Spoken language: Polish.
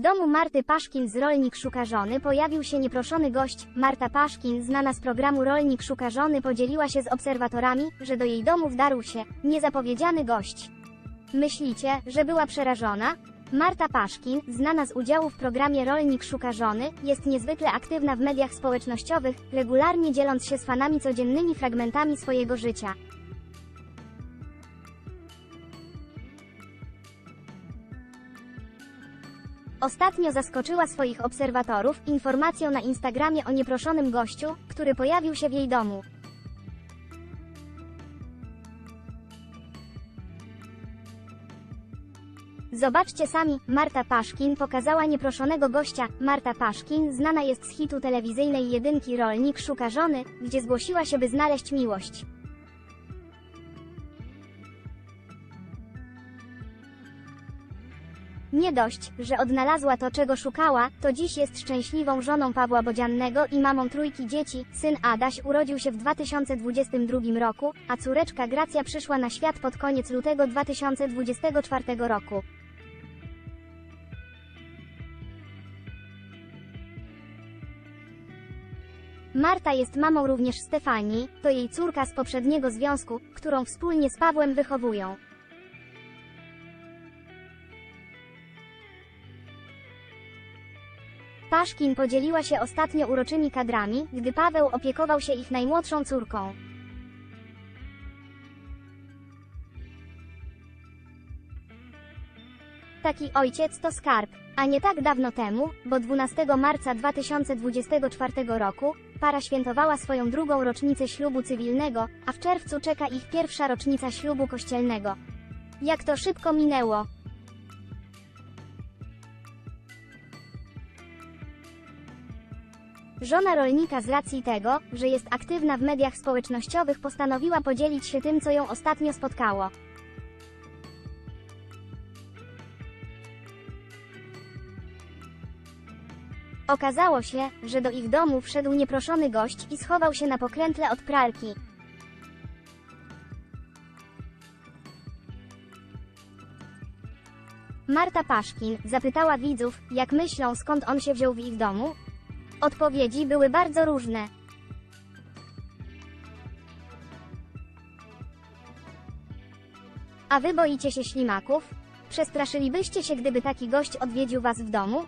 domu Marty Paszkin z Rolnik Szuka Żony pojawił się nieproszony gość. Marta Paszkin, znana z programu Rolnik Szuka Żony, podzieliła się z obserwatorami, że do jej domu wdarł się niezapowiedziany gość. Myślicie, że była przerażona? Marta Paszkin, znana z udziału w programie Rolnik Szuka Żony, jest niezwykle aktywna w mediach społecznościowych, regularnie dzieląc się z fanami codziennymi fragmentami swojego życia. Ostatnio zaskoczyła swoich obserwatorów informacją na Instagramie o nieproszonym gościu, który pojawił się w jej domu. Zobaczcie sami, Marta Paszkin pokazała nieproszonego gościa. Marta Paszkin znana jest z hitu telewizyjnej jedynki Rolnik szuka żony, gdzie zgłosiła się by znaleźć miłość. Nie dość, że odnalazła to, czego szukała, to dziś jest szczęśliwą żoną Pawła Bodziannego i mamą trójki dzieci. Syn Adaś urodził się w 2022 roku, a córeczka Gracja przyszła na świat pod koniec lutego 2024 roku. Marta jest mamą również Stefanii, to jej córka z poprzedniego związku, którą wspólnie z Pawłem wychowują. Paszkin podzieliła się ostatnio uroczymi kadrami, gdy Paweł opiekował się ich najmłodszą córką. Taki ojciec to skarb, a nie tak dawno temu, bo 12 marca 2024 roku, para świętowała swoją drugą rocznicę ślubu cywilnego, a w czerwcu czeka ich pierwsza rocznica ślubu kościelnego. Jak to szybko minęło. Żona rolnika z racji tego, że jest aktywna w mediach społecznościowych postanowiła podzielić się tym, co ją ostatnio spotkało. Okazało się, że do ich domu wszedł nieproszony gość i schował się na pokrętle od pralki. Marta Paszkin zapytała widzów, jak myślą skąd on się wziął w ich domu, Odpowiedzi były bardzo różne. A wy boicie się ślimaków? Przestraszylibyście się, gdyby taki gość odwiedził was w domu?